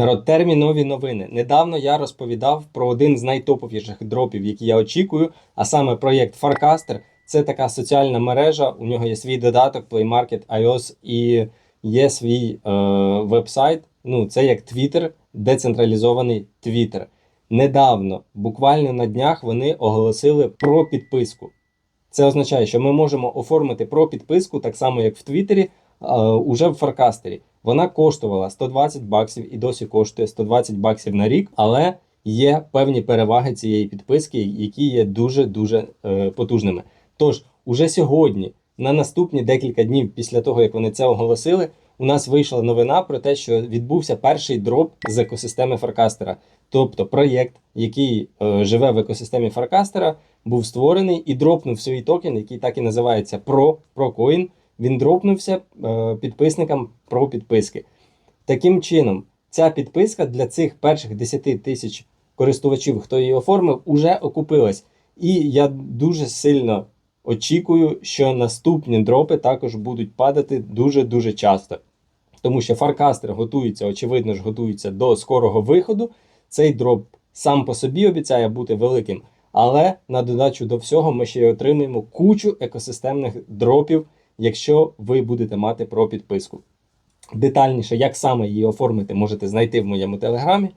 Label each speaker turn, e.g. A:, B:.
A: Народ, термінові новини. Недавно я розповідав про один з найтоповіших дропів, які я очікую, а саме проєкт Farcaster. Це така соціальна мережа. У нього є свій додаток Play Market iOS і є свій е, веб-сайт. Ну, це як Twitter, децентралізований Twitter. Недавно, буквально на днях, вони оголосили про підписку. Це означає, що ми можемо оформити про підписку, так само як в Твіттері, уже в Фаркастері. Вона коштувала 120 баксів і досі коштує 120 баксів на рік, але є певні переваги цієї підписки, які є дуже-дуже е, потужними. Тож, уже сьогодні, на наступні декілька днів після того, як вони це оголосили, у нас вийшла новина про те, що відбувся перший дроп з екосистеми Фаркастера. Тобто проєкт, який е, живе в екосистемі Фаркастера, був створений і дропнув свій токен, який так і називається PRO, ProCoin. Він дропнувся е, підписникам про підписки. Таким чином, ця підписка для цих перших 10 тисяч користувачів, хто її оформив, уже окупилась. І я дуже сильно очікую, що наступні дропи також будуть падати дуже-дуже часто. Тому що Farcaster готується, очевидно ж, готується до скорого виходу. Цей дроп сам по собі обіцяє бути великим, але на додачу до всього ми ще й отримаємо кучу екосистемних дропів, якщо ви будете мати про підписку. Детальніше, як саме її оформити, можете знайти в моєму телеграмі.